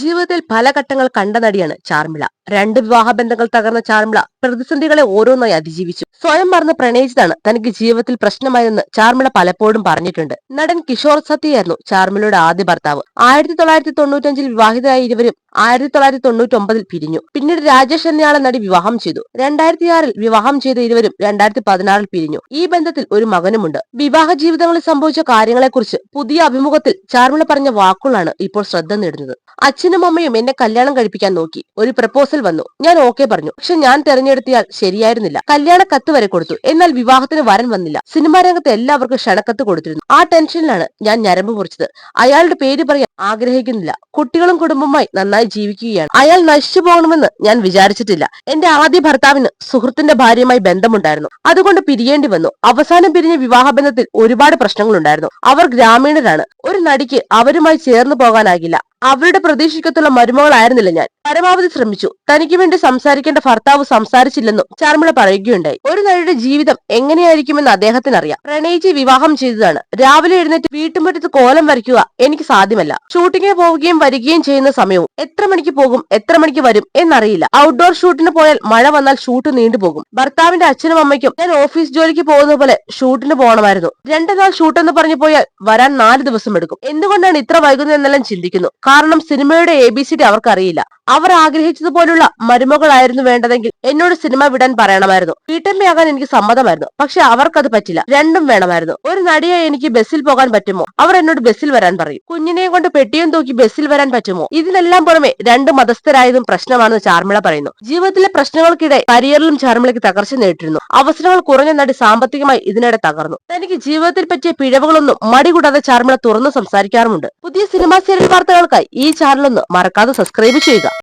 ജീവിതത്തിൽ പല ഘട്ടങ്ങൾ കണ്ട നടിയാണ് ചാർമിള. രണ്ട് വിവാഹ ബന്ധങ്ങൾ തകർന്ന ചാർമിള പ്രതിസന്ധികളെ ഓരോന്നായി അതിജീവിച്ചു. സ്വയം മറന്ന് പ്രണയിച്ചതാണ് തനിക്ക് ജീവിതത്തിൽ പ്രശ്നമായതെന്ന് ചാർമിള പലപ്പോഴും പറഞ്ഞിട്ടുണ്ട്. നടൻ കിഷോർ സത്യയായിരുന്നു ചാർമിളയുടെ ആദ്യ ഭർത്താവ്. ആയിരത്തി തൊള്ളായിരത്തി തൊണ്ണൂറ്റഞ്ചിൽ വിവാഹിതരായ ഇരുവരും ആയിരത്തി തൊള്ളായിരത്തി തൊണ്ണൂറ്റി ഒമ്പതിൽ പിരിഞ്ഞു. പിന്നീട് രാജേഷ് എന്നയാളെ നടി വിവാഹം ചെയ്തു. രണ്ടായിരത്തി ആറിൽ വിവാഹം ചെയ്ത ഇരുവരും രണ്ടായിരത്തി പതിനാറിൽ പിരിഞ്ഞു. ഈ ബന്ധത്തിൽ ഒരു മകനുമുണ്ട്. വിവാഹ ജീവിതങ്ങളിൽ സംഭവിച്ച കാര്യങ്ങളെക്കുറിച്ച് പുതിയ അഭിമുഖത്തിൽ ചാർമിള പറഞ്ഞ വാക്കുകളാണ് ഇപ്പോൾ ശ്രദ്ധ നേടുന്നത്. അച്ഛനും അമ്മയും എന്നെ കല്യാണം കഴിപ്പിക്കാൻ നോക്കി. ഒരു പ്രപ്പോസൽ വന്നു. ഞാൻ ഓക്കെ പറഞ്ഞു. പക്ഷെ ഞാൻ തെരഞ്ഞെടുത്തിയാൽ ശരിയായിരുന്നില്ല. കല്യാണ കത്ത് വരെ കൊടുത്തു. എന്നാൽ വിവാഹത്തിന് വരൻ വന്നില്ല. സിനിമാ രംഗത്ത് എല്ലാവർക്കും ക്ഷണക്കത്ത് കൊടുത്തിരുന്നു. ആ ടെൻഷനിലാണ് ഞാൻ ഞരമ്പ് മുറിച്ചത്. അയാളുടെ പേര് പറയാൻ ആഗ്രഹിക്കുന്നില്ല. കുട്ടികളും കുടുംബമായി നന്നായി ജീവിക്കുകയാണ്. അയാൾ നശിച്ചു പോകണമെന്ന് ഞാൻ വിചാരിച്ചിട്ടില്ല. എന്റെ ആദ്യ ഭർത്താവിന് സുഹൃത്തിന്റെ ഭാര്യയുമായി ബന്ധമുണ്ടായിരുന്നു. അതുകൊണ്ട് പിരിയേണ്ടി വന്നു. അവസാനം പിരിഞ്ഞ വിവാഹ ബന്ധത്തിൽ ഒരുപാട് പ്രശ്നങ്ങളുണ്ടായിരുന്നു. അവർ ഗ്രാമീണരാണ്. ഒരു നടിക്ക് അവരുമായി ചേർന്നു പോകാനാകില്ല. അവരുടെ പ്രതീക്ഷിക്കത്തുള്ള മരുമകളായിരുന്നില്ല ഞാൻ. പരമാവധി ശ്രമിച്ചു. തനിക്ക് വേണ്ടി സംസാരിക്കേണ്ട ഭർത്താവ് സംസാരിച്ചില്ലെന്നും ചാർമിള പറയുകയുണ്ടായി. ഒരു നടിയുടെ ജീവിതം എങ്ങനെയായിരിക്കുമെന്ന് അദ്ദേഹത്തിന് അറിയാം പ്രണയിച്ച് വിവാഹം ചെയ്തതാണ്. രാവിലെ എഴുന്നേറ്റ് വീട്ടുമുറ്റത്ത് കോലം വരയ്ക്കുക എനിക്ക് സാധ്യമല്ല. ഷൂട്ടിങ്ങിന് പോവുകയും വരികയും ചെയ്യുന്ന സമയവും എത്ര മണിക്ക് പോകും എത്ര മണിക്ക് വരും എന്നറിയില്ല. ഔട്ട്ഡോർ ഷൂട്ടിന് പോയാൽ മഴ വന്നാൽ ഷൂട്ട് നീണ്ടുപോകും ഭർത്താവിന്റെ അച്ഛനും അമ്മയ്ക്കും ഞാൻ ഓഫീസ് ജോലിക്ക് പോകുന്ന പോലെ ഷൂട്ടിന് പോകണമായിരുന്നു. രണ്ടു നാൾ ഷൂട്ടെന്ന് പറഞ്ഞു പോയാൽ വരാൻ നാല് ദിവസം എന്തുകൊണ്ടാണ് ഇത്ര വൈകുന്നതെന്നെല്ലാം ചിന്തിക്കുന്നു? കാരണം സിനിമയുടെ എ ബി സി ഡി അവർക്കറിയില്ല. അവർ ആഗ്രഹിച്ചതുപോലുള്ള മരുമകളായിരുന്നു വേണ്ടതെങ്കിൽ എന്നോട് സിനിമ വിടാൻ പറയണമായിരുന്നു. വീട്ടമ്മയാകാൻ എനിക്ക് സമ്മതമായിരുന്നു. പക്ഷെ അവർക്കത് പറ്റില്ല. രണ്ടും വേണമായിരുന്നു. ഒരു നടിയെ എനിക്ക് ബസ്സിൽ പോകാൻ പറ്റുമോ? അവർ എന്നോട് ബസ്സിൽ വരാൻ പറയും. കുഞ്ഞിനെയും കൊണ്ട് പെട്ടിയും തൂക്കി ബസ്സിൽ വരാൻ പറ്റുമോ? ഇതിനെല്ലാം പുറമെ രണ്ട് മതസ്ഥരായതും പ്രശ്നമാണെന്ന് ചാർമിള പറയുന്നു. ജീവിതത്തിലെ പ്രശ്നങ്ങൾക്കിടെ കരിയറിലും ചാർമിളയ്ക്ക് തകർച്ച നേരിട്ടിരുന്നു. അവസരങ്ങൾ കുറഞ്ഞ നടി സാമ്പത്തികമായി ഇതിനിടെ തകർന്നു. തനിക്ക് ജീവിതത്തിൽ പറ്റിയ പിഴവുകളൊന്നും മടികൂടാതെ ചാർമിള തുറന്നു സംസാരിക്കാറുമുണ്ട്. പുതിയ സിനിമാ സീരിയൽ വാർത്തകൾക്കായി ഈ ചാനലൊന്ന് മറക്കാതെ സബ്സ്ക്രൈബ് ചെയ്യുക.